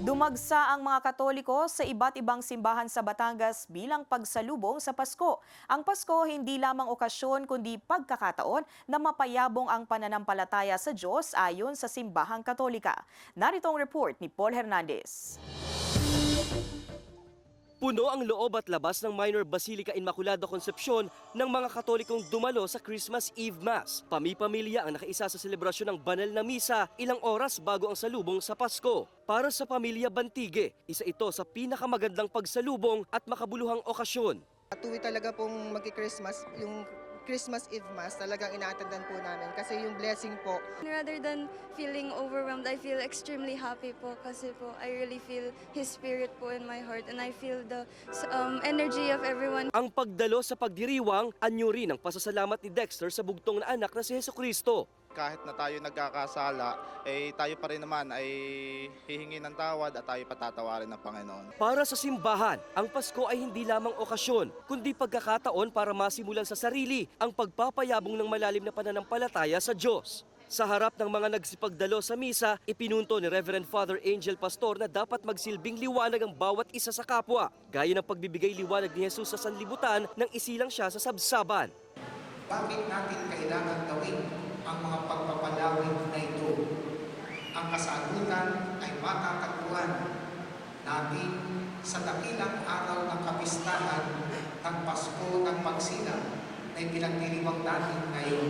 Dumagsa ang mga Katoliko sa iba't ibang simbahan sa Batangas bilang pagsalubong sa Pasko. Ang Pasko hindi lamang okasyon kundi pagkakataon na mapayabong ang pananampalataya sa Diyos ayon sa simbahang Katolika. Narito ang report ni Paul Hernandez. Puno ang loob at labas ng Minor Basilica Immaculada Concepcion ng mga Katolikong dumalo sa Christmas Eve Mass. Pami-pamilya ang nakaisa sa selebrasyon ng banal na misa ilang oras bago ang salubong sa Pasko. Para sa pamilya Bantige, isa ito sa pinakamagandang pagsalubong at makabuluhang okasyon. Tuwi talaga pong magki-Christmas, yung Christmas Eve Mass talagang inaatendan po namin kasi yung blessing po Rather than feeling overwhelmed, I feel extremely happy po kasi po I really feel His Spirit po in my heart and I feel the um, energy of everyone. Ang pagdalo sa pagdiriwang, anyo rin ang pasasalamat ni Dexter sa bugtong na anak na si Heso Kristo. Kahit na tayo nagkakasala, eh tayo pa rin naman ay hihingi ng tawad at tayo patatawarin ng Panginoon. Para sa simbahan, ang Pasko ay hindi lamang okasyon, kundi pagkakataon para masimulan sa sarili ang pagpapayabong ng malalim na pananampalataya sa Diyos. Sa harap ng mga nagsipagdalo sa misa, ipinunto ni Reverend Father Angel Pastor na dapat magsilbing liwanag ang bawat isa sa kapwa, gaya ng pagbibigay liwanag ni Jesus sa sanlibutan nang isilang siya sa sabsaban. Bakit natin kailangan gawin ang mga pagpapalawig na ito? Ang kasagutan ay makakatuan natin sa dakilang araw ng kapistahan ng Pasko ng Pagsilang na ipinagdiriwang natin ngayon.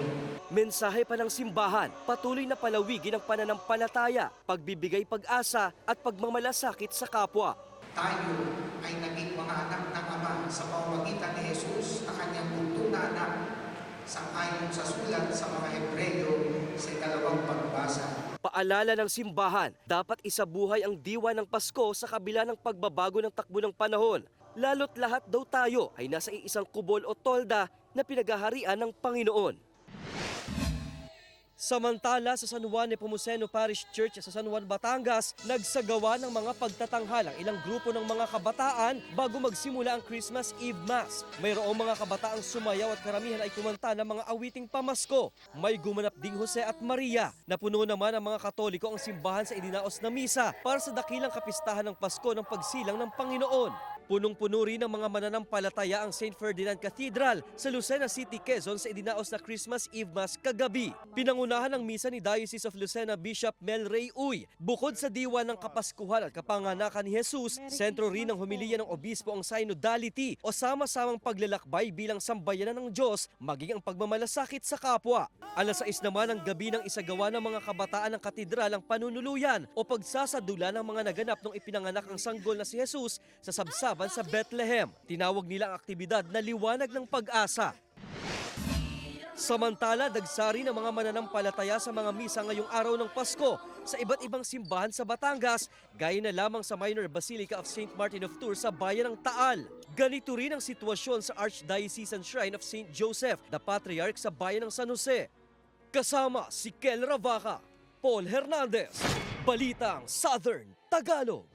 Mensahe pa ng simbahan, patuloy na palawigin ang pananampalataya, pagbibigay pag-asa at pagmamalasakit sa kapwa. Tayo ay naging mga anak ng Ama sa pamamagitan ni Jesus na kanyang buntong na anak sang-ayon sa sulat sa mga Hebreyo sa ikalawang pagbasa. Paalala ng simbahan, dapat isabuhay ang diwa ng Pasko sa kabila ng pagbabago ng takbo ng panahon. Lalo't lahat daw tayo ay nasa iisang kubol o tolda na pinaghaharian ng Panginoon. Samantala sa San Juan Nepomuceno Parish Church sa San Juan, Batangas, nagsagawa ng mga pagtatanghal ang ilang grupo ng mga kabataan bago magsimula ang Christmas Eve Mass. Mayroong mga kabataang sumayaw at karamihan ay kumanta ng mga awiting pamasko. May gumanap ding Jose at Maria. Napuno naman ang mga Katoliko ang simbahan sa idinaos na misa para sa dakilang kapistahan ng Pasko ng pagsilang ng Panginoon. Punong-puno rin ng mga mananampalataya ang St. Ferdinand Cathedral sa Lucena City, Quezon sa idinaos na Christmas Eve Mass kagabi. Pinangunahan ng misa ni Diocese of Lucena Bishop Mel Ray Uy. Bukod sa diwa ng Kapaskuhan at Kapanganakan ni Jesus, sentro rin ng humiliya ng obispo ang synodality o sama-samang paglalakbay bilang sambayanan ng Diyos maging ang pagmamalasakit sa kapwa. Alas 6 naman ang gabi ng isagawa ng mga kabataan ng katedral ang panunuluyan o pagsasadula ng mga naganap nung ipinanganak ang sanggol na si Jesus sa sabsaban sa Bethlehem. Tinawag nila ang aktibidad na liwanag ng pag-asa. Samantala, dagsari ng mga mananampalataya sa mga misa ngayong araw ng Pasko sa iba't ibang simbahan sa Batangas, gaya na lamang sa Minor Basilica of St. Martin of Tours sa bayan ng Taal. Ganito rin ang sitwasyon sa Archdiocesan Shrine of St. Joseph, the Patriarch sa bayan ng San Jose. Kasama si Kel Ravaca, Paul Hernandez, Balitang Southern Tagalog.